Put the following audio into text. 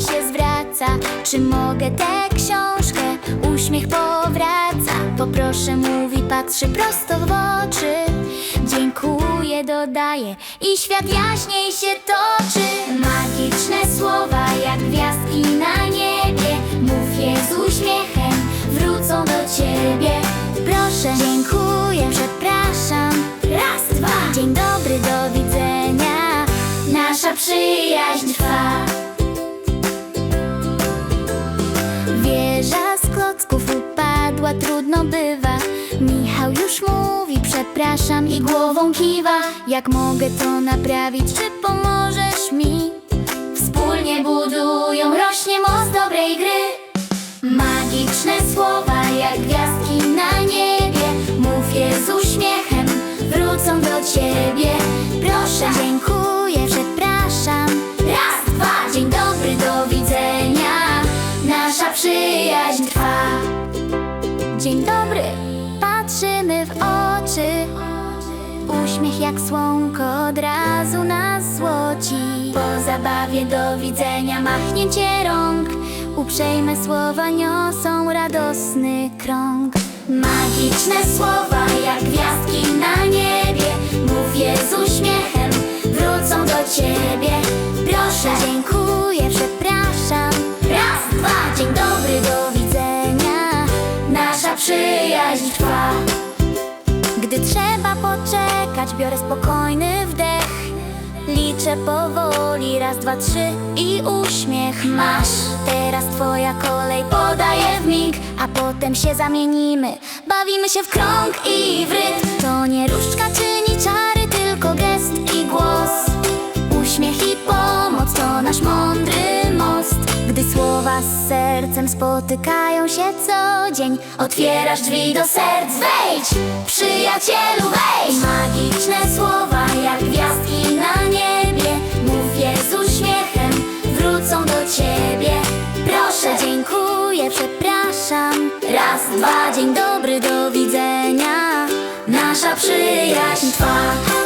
serca Czy mogę tę książkę? Uśmiech powraca. Poproszę, mówi, patrzy prosto w oczy. Dziękuję, dodaję. I świat jaśniej się toczy. Magiczne słowa jak gwiazdki na niebie. Mów je z uśmiechem Wrócą do ciebie. Proszę, dziękuję, przepraszam. Raz, dwa. Dzień dobry, do widzenia. Nasza przyjaźń trwa trudno bywa. Michał już mówi, przepraszam i głową kiwa. Jak mogę to naprawić, czy pomożesz mi? Wspólnie budują, rośnie most dobrej gry. Magiczne słowa jak gwiazdki na niebie. Mów je z uśmiechem, wrócą do ciebie Uśmiech jak słonko od razu nas złoci Po zabawie do widzenia machnięcie rąk. Uprzejme słowa niosą radosny krąg. Magiczne słowa jak gwiazdki na niebie. Mów je z uśmiechem, wrócą do ciebie. Proszę, dziękuję, przepraszam. Raz, dwa, dzień dobry, do widzenia. Nasza przyjaźń trwa. Gdy trzeba poczekać, biorę spokojny wdech. Liczę powoli, raz, dwa, trzy i uśmiech. Masz Teraz twoja kolej, podaję w mig A potem się zamienimy. Bawimy się w krąg i w rytm. To nie różdżka czyni czary, tylko gest i głos. Uśmiech i pomoc to nasz most z sercem spotykają się co dzień. Otwierasz drzwi do serc, wejdź! Przyjacielu, wejdź! Magiczne słowa jak gwiazdki na niebie. Mówię z uśmiechem, wrócą do ciebie. Proszę, dziękuję, przepraszam. Raz, dwa, dzień dobry, do widzenia. Nasza przyjaźń trwa.